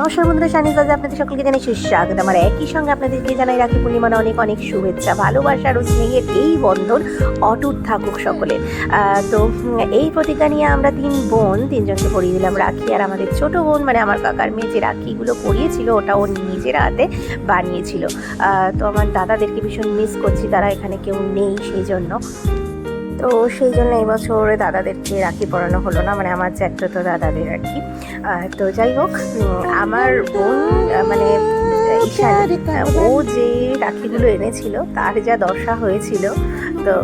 নমস্কার বন্ধুরা শানি দাদা আপনাদের সকলকে জানাই সুস্বাগত। আমার একই সঙ্গে আপনাদেরকে জানাই রাখি পূর্ণিমার অনেক অনেক শুভেচ্ছা ভালোবাসার ও স্নেহের এই বন্ধন অটুট থাকুক সকলে তো এই প্রতিজ্ঞা নিয়ে আমরা তিন বোন, তিনজনকে পরিয়ে দিলাম রাখি। আর আমাদের ছোট বোন মানে আমার কাকার মেয়ে যে রাখিগুলো পরিয়েছিল, ওটা ও নিজের হাতে বানিয়েছিল। তো আমার দাদাদেরকে ভীষণ মিস করছি, তারা এখানে কেউ নেই, সেই জন্য তো সেই জন্য এই এবছর দাদাদেরকে রাখি পরানো হলো না মানে আমার জ্যাঠতো দাদাদের আর কি। তো যাই হোক আমার বোন মানে ও যে রাখিগুলো এনেছিল, তার যা দশা হয়েছিল, তো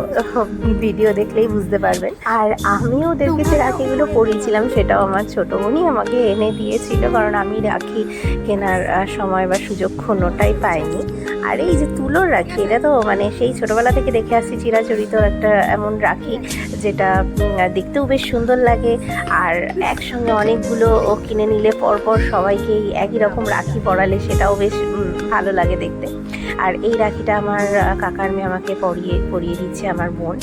ভিডিও দেখলেই বুঝতে পারবেন। আর আমি ওদেরকে যে রাখিগুলো পরিয়েছিলাম, সেটাও আমার ছোটো বোনই আমাকে এনে দিয়েছিল, কারণ আমি রাখি কেনার সময় বা সুযোগ কোনোটাই পাইনি। আর এই যে তুলোর রাখি এটা তো মানে সেই ছোটবেলা থেকে দেখে আসছি চিরাচরিত একটা এমন রাখি যেটা দেখতেও বেশ সুন্দর লাগে। আর একসঙ্গে অনেকগুলো ও কিনে নিলে পরপর সবাইকেই একই রকম রাখি পরালে সেটাও বেশ ভালো লাগে দেখতে। আর এই রাখিটা আমার কাকার মেয়ে আমাকে পরিয়ে পরিয়ে দিচ্ছে আমার বোন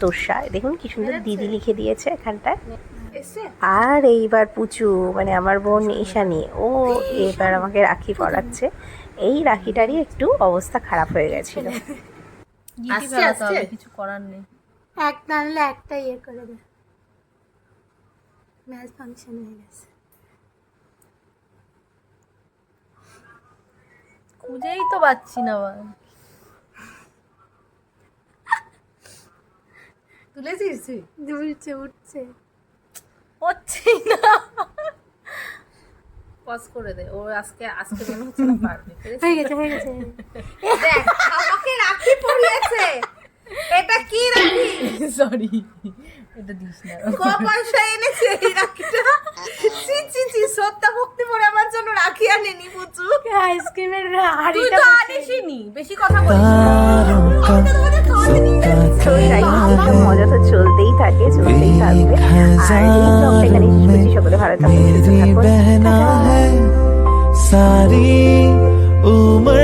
তোষা দেখুন কি সুন্দর দিদি লিখে দিয়েছে এখানটায়। আর এইবার পুচু মানে আমার বোন ঈশানী ও এবার আমাকে রাখি পরাচ্ছে। এই রাখিটারই একটু অবস্থা খারাপ হয়ে গেছিল। কিছু করার নেই। এক টানলে একটা ইয়ে করে দে। ম্যাচ ফাংশন হয়ে গেছে। খুঁজেই তো পাচ্ছি না তুলেছিস তুই? দুলছে উঠছে। হচ্ছে না। পজ করে দে। ও আজকে আজকে মনে হচ্ছে না পারবে হয়ে গেছে হয়ে গেছে। দেখ আমাকে রাখি পরিয়েছে এটা কি রাখি? সরি এটা দিস না। ক পয়সা এনেছে এই রাখিটা। চি চি চি সত্যা ভক্তি পরে আমার জন্য রাখি আনেনি পুচু। আইসক্রিমের তুই হাড়িটা তো আনিসনি বেশি কথা বলিস থাকে চলতেই থাকবে। আর এই ব্লগটা এখানে শেষ সারি উমর